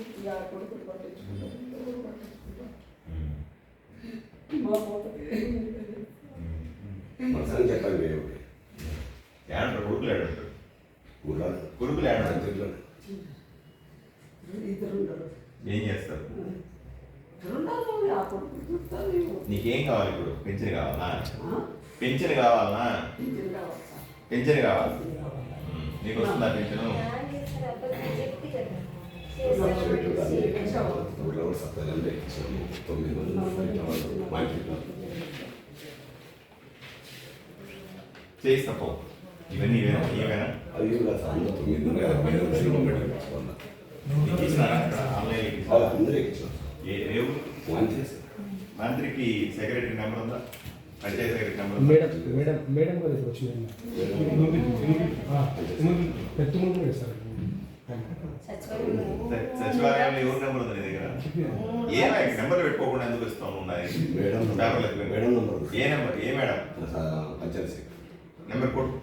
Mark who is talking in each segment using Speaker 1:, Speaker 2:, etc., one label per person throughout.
Speaker 1: కొడుకులు ఎవరు. మా
Speaker 2: మనసాన్ని చెప్పాలి
Speaker 3: ఏమంటారు కొడుకులు ఏడంటారు కొడుకులు ఏడంటారు ఏం చేస్తారు నీకేం కావాలి ఇప్పుడు పెన్షన్ కావాలా? పెన్షన్ కావాలనా
Speaker 1: కావాలి
Speaker 3: పెన్షన్ కావాలి. నీకు వస్తుందా పెన్షన్
Speaker 2: ఊళ్ళో కూడా సత్తాలంటే తొమ్మిది మంది మా ఇంటికి
Speaker 3: చేయిస్తా పో ఇవన్నీ ఇవేనా ఇవేనా
Speaker 2: అది కూడా తొమ్మిది మంది యాభై ఐదు
Speaker 3: ఆన్లైన్ ఏ మంత్రికి సెక్రటరీ నెంబర్ ఉందా panchayati secretary number
Speaker 4: madam madam madam గారు వచ్చింది ముందు సార్
Speaker 3: సచివాలయంలో ఎవరి నెంబర్ ఉంది నీ దగ్గర ఏ నెంబర్ పెట్టుకోకుండా ఎందుకు ఇస్తాం ఉన్నాయి?
Speaker 2: మేడం
Speaker 3: పేపర్లు ఎక్కువ.
Speaker 2: మేడం నంబర్
Speaker 3: ఏ నెంబర్? ఏ మేడం?
Speaker 2: పంచాయతీ సెక్రటరీ
Speaker 3: నెంబర్ కొట్టు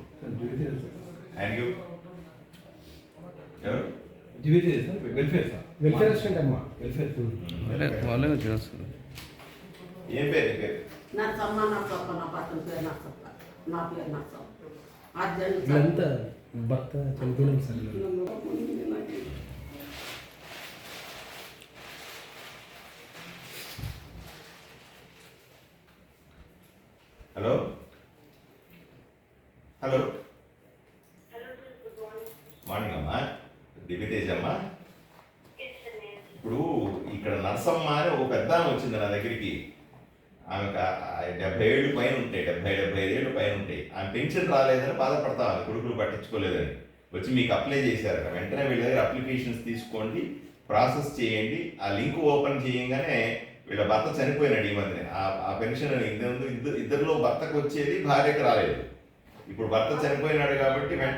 Speaker 3: ఆయనకి ఇవ్వు. ఎవరు?
Speaker 5: వెల్ఫేర్ సార్
Speaker 4: వెల్ఫేర్ అసిస్టెంట్ అమ్మా.
Speaker 5: వెల్ఫేర్.
Speaker 6: వాళ్ళే చేస్తారు.
Speaker 3: ఏం పేరు? నీ పేరు?
Speaker 1: నా పక్కన నా
Speaker 4: భర్త చనిపోయినాం సార్ వీళ్ళు.
Speaker 3: హలో? హలో? మార్నింగ్ అమ్మా. దివ్యతేజ్ అమ్మా ఇప్పుడు ఇక్కడ నర్సమ్మ అని ఒక పెద్ద ఆమె వచ్చింది నా దగ్గరికి. ఆమెకు డెబ్బై ఏళ్ళు పైన ఉంటాయి డెబ్బై డెబ్బై ఐదు ఏళ్ళు పైన ఉంటాయి. ఆమె పెన్షన్ రాలేదని బాధపడతా కొడుకులు పట్టించుకోలేదని. వచ్చి మీకు అప్లై చేశారట. వెంటనే వీళ్ళ దగ్గర అప్లికేషన్స్ తీసుకోండి. ప్రాసెస్ చేయండి ఆ లింక్ ఓపెన్ చేయంగానే వీళ్ళ భర్త చనిపోయినాడు ఈ మధ్య ఆ- పెన్షన్ ఇంతకు ఇద్దరు ఇద్దరిలో భర్తకు వచ్చేది భార్యకు రాలేదు. ఇప్పుడు భర్త చనిపోయినాడు కాబట్టి వెంట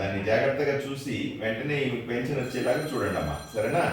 Speaker 3: దాన్ని జాగ్రత్తగా చూసి వెంటనే ఈ పెన్షన్ వచ్చేలాగా చూడండి అమ్మా సరేనా?